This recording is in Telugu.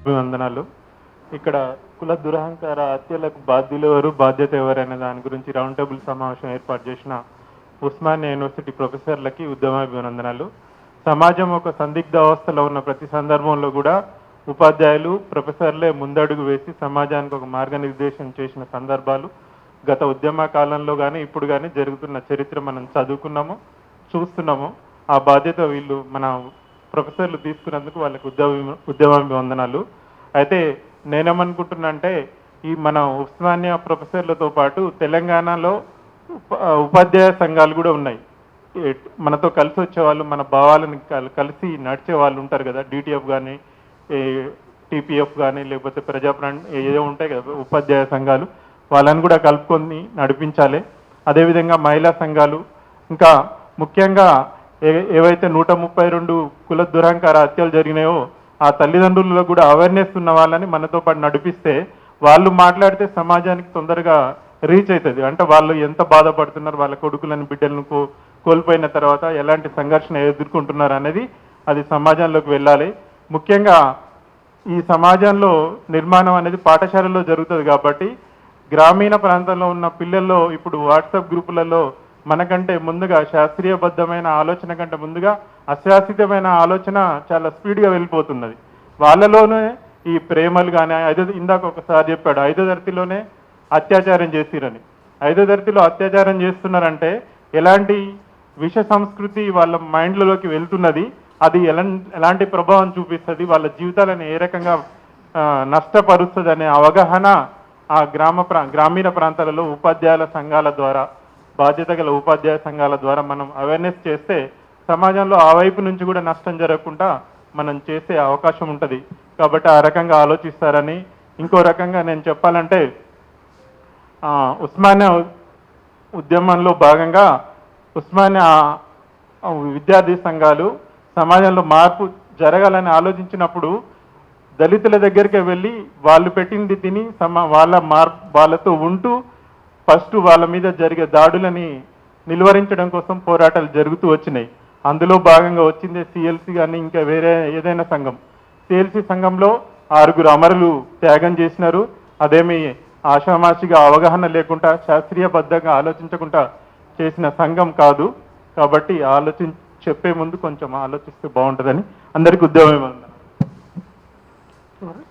అభివందనాలు ఇక్కడ కుల దురహంకార హత్యలకు బాధ్యులు ఎవరు బాధ్యత ఎవరనే దాని గురించి రౌండ్ టేబుల్ సమావేశం ఏర్పాటు చేసిన ఉస్మానియా యూనివర్సిటీ ప్రొఫెసర్లకి ఉద్యమాభివందనాలు సమాజం ఒక సందిగ్ధ అవస్థలో ఉన్న ప్రతి సందర్భంలో కూడా ఉపాధ్యాయులు ప్రొఫెసర్లే ముందడుగు వేసి సమాజానికి ఒక మార్గనిర్దేశం చేసిన సందర్భాలు. గత ఉద్యమ కాలంలో కానీ ఇప్పుడు కానీ జరుగుతున్న చరిత్ర మనం చదువుకున్నాము చూస్తున్నాము. ఆ బాధ్యత వీళ్ళు మన ప్రొఫెసర్లు తీసుకున్నందుకు వాళ్ళకి ఉద్యమ ఉద్యమాభివందనాలు. అయితే నేనేమనుకుంటున్నా అంటే ఈ మన ఉస్మానియా ప్రొఫెసర్లతో పాటు తెలంగాణలో ఉప- ఉపాధ్యాయ సంఘాలు కూడా ఉన్నాయి. మనతో కలిసి వచ్చే వాళ్ళు మన భావాలను కలిసి నడిచే వాళ్ళు ఉంటారు కదా డిటిఎఫ్ కానీ టీపీఎఫ్ కానీ లేకపోతే ప్రజాప్రాణ ఏదో ఉంటాయి కదా ఉపాధ్యాయ సంఘాలు వాళ్ళని కూడా కలుపుకొని నడిపించాలి. అదేవిధంగా మహిళా సంఘాలు ఇంకా ముఖ్యంగా ఏ ఏవైతే నూట ముప్పై రెండు కుల దురహంకార హత్యలు జరిగినాయో ఆ తల్లిదండ్రులలో కూడా అవేర్నెస్ ఉన్న వాళ్ళని మనతో పాటు నడిపిస్తే వాళ్ళు మాట్లాడితే సమాజానికి తొందరగా రీచ్ అవుతుంది. అంటే వాళ్ళు ఎంత బాధపడుతున్నారు వాళ్ళ కొడుకులను బిడ్డలను కోల్పోయిన తర్వాత ఎలాంటి సంఘర్షణ ఎదుర్కొంటున్నారు అనేది అది సమాజంలోకి వెళ్ళాలి. ముఖ్యంగా ఈ సమాజంలో నిర్మాణం అనేది పాఠశాలలో జరుగుతుంది కాబట్టి గ్రామీణ ప్రాంతంలో ఉన్న పిల్లల్లో ఇప్పుడు వాట్సాప్ గ్రూపులలో మనకంటే ముందుగా శాస్త్రీయబద్ధమైన ఆలోచన కంటే ముందుగా అశాసితమైన ఆలోచన చాలా స్పీడ్గా వెళ్ళిపోతున్నది. వాళ్ళలోనే ఈ ప్రేమలు కానీ ఐదో ఇందాక ఒకసారి చెప్పాడు ఐదో తరగతిలోనే అత్యాచారం చేసిరని. ఐదో తరగతిలో అత్యాచారం చేస్తున్నారంటే ఎలాంటి విష సంస్కృతి వాళ్ళ మైండ్లలోకి వెళ్తున్నది అది ఎలా ఎలాంటి ప్రభావం చూపిస్తుంది వాళ్ళ జీవితాలను ఏ రకంగా నష్టపరుస్తుంది అనే అవగాహన ఆ గ్రామ ప్రా గ్రామీణ ప్రాంతాలలో ఉపాధ్యాయుల సంఘాల ద్వారా బాధ్యత గల ఉపాధ్యాయ సంఘాల ద్వారా మనం అవేర్నెస్ చేస్తే సమాజంలో ఆ వైపు నుంచి కూడా నష్టం జరగకుండా మనం చేసే అవకాశం ఉంటుంది. కాబట్టి ఆ రకంగా ఆలోచిస్తారని ఇంకో రకంగా నేను చెప్పాలంటే ఉస్మానియా ఉద్యమంలో భాగంగా ఉస్మానియా విద్యార్థి సంఘాలు సమాజంలో మార్పు జరగాలని ఆలోచించినప్పుడు దళితుల దగ్గరికి వెళ్ళి వాళ్ళు పెట్టింది తిని సమ వాళ్ళ మార్ వాళ్ళతో ఉంటూ ఫస్ట్ వాళ్ళ మీద జరిగే దాడులని నిలువరించడం కోసం పోరాటాలు జరుగుతూ వచ్చినాయి. అందులో భాగంగా వచ్చిందే సిఎల్సి కానీ ఇంకా వేరే ఏదైనా సంఘం. సిఎల్సి సంఘంలో ఆరుగురు అమరులు త్యాగం చేసినారు. అదేమి ఆషామాషిగా అవగాహన లేకుండా శాస్త్రీయబద్ధంగా ఆలోచించకుండా చేసిన సంఘం కాదు. కాబట్టి ఆలోచి చెప్పే ముందు కొంచెం ఆలోచిస్తే బాగుంటుందని అందరికీ ఉద్యోగం